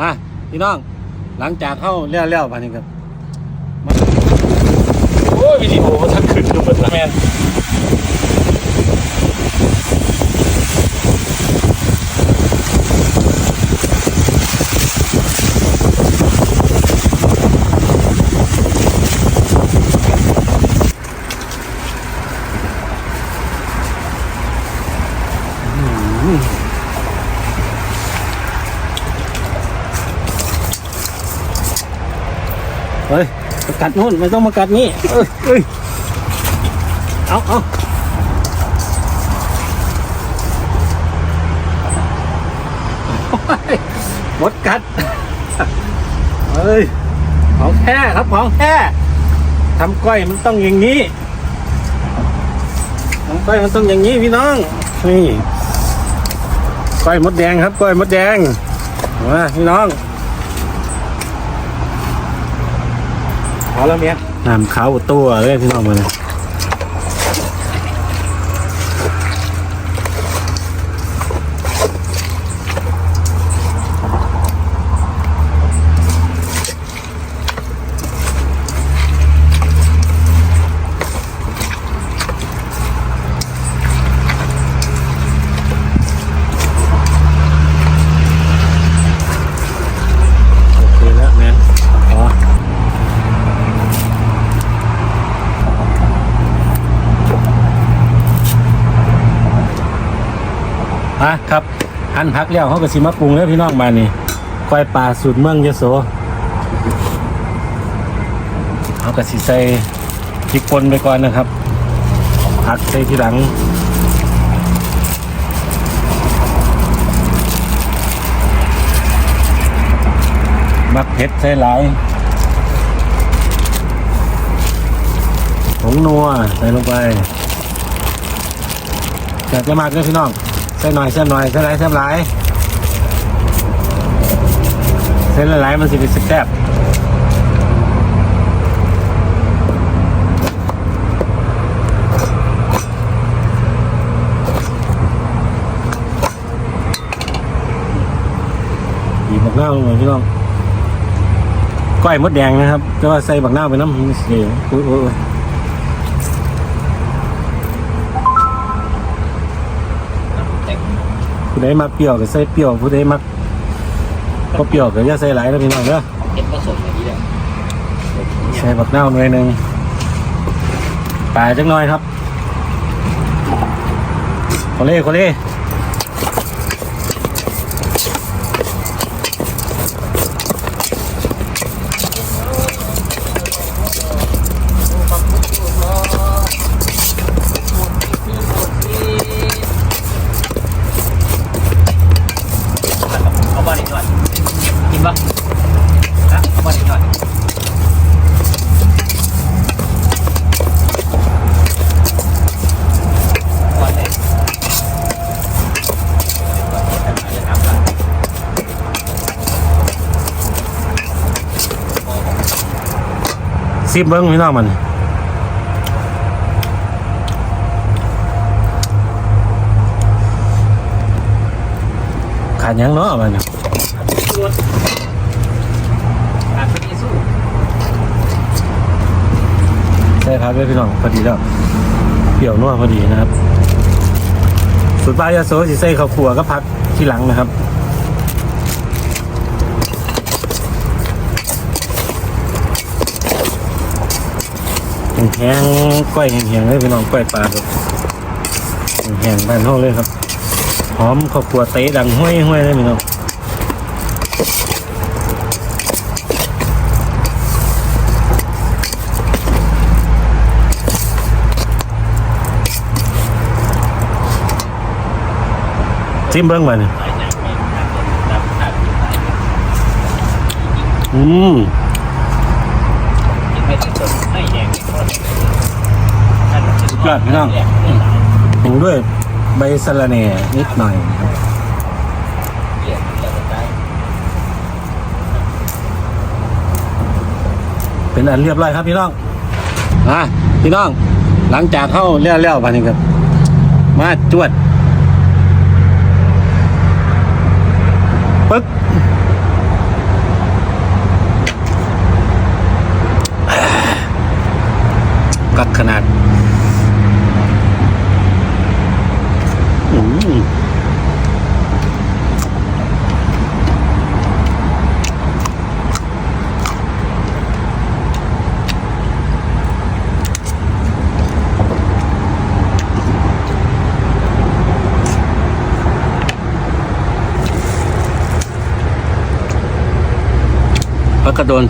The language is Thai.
อะพี่น้อง หลังจากเข้าเลี้ยวเลี้ยวๆไปนี่ครับโอ้ยวิดีโอมันทักขึ้นดูเหมือนละแมน เฮ้ยกัดนู่นไม่ต้องมากัดนี่เอ้ยเอ้ยเอาเอาโอ้ยหมดกัดเฮ้ยของแท้ครับของแท้ทำก้อยมันต้องอย่างนี้ทำก้อยมันต้องอย่างนี้พี่น้องนี่ก้อยมดแดงครับก้อยมดแดงมาพี่น้อง เอาแล้วเมียน้ำขาวตัวเลยพี่น้องมาเลยโอเคแล้วแมนอ๋อ อะครับหั่นพักแล้วเขาก็สิมาปรุงแล้วพี่น้องมานี่ก้อยปลาสูตรเมืองยโสเขาก็สิใส่พริกป่นไปก่อนนะครับผักใส่ทีหลังมักเผ็ดใส่หลายผงนัวใส่ลงไปอยากจะมากเลยพี่น้อง ใส่หน่อยใส่หน่อยใส่หลายใส่หลายใส่หลายๆมันสิเป็นแซ่บอีบักหน้าวลงมาพี่น้องก้อยมดแดงนะครับแต่ว่าใส่บักหน้าไปน้ำเสียอุ้ยอุ้ย ผู้ใดมักเปรี้ยวก็ใส่เปรี้ยวผู้ใดมักก็เปรี้ยวก็อย่าใส่หลายนะพี่น้องเด้อเก็บผสมอย่างนี้เลยใส่บักนาวหน่อยหนึ่งปลาจักหน่อยครับโคเล่โคเล่ ซิมเบิ้งพี่น้องมันขาดยังเนาะมันการเป็นที่สู้ใส่พักด้พี่น้องพอดีแล้วเปรี้ยวนัวพอดีนะครับสูตรปลายาโซสิใส่ข้าวคั่วก็พักที่หลังนะครับ แห้งๆก้อยแห้งๆเลยพี่น้องก้อยปลาครับแห้งๆบ้านเฮาเลยครับหอมข้าวคั่วเตะดังห้วยห้วยเลยพี่น้องจิ้มเบิ้งมาเนี่ยอืม กินไปทั้งต้นให้แดง สุดยอดพี่น้องปรุงด้วยใบสะระแหน่นิดหน่อยนะครับเป็นอันเรียบร้อยครับพี่น้องอะพี่น้อง หลังจากเข้าเลี้ยวเลี้ยวๆไปนี่ครับ มาจวดปึ๊ก กักขนาดอืม พักกร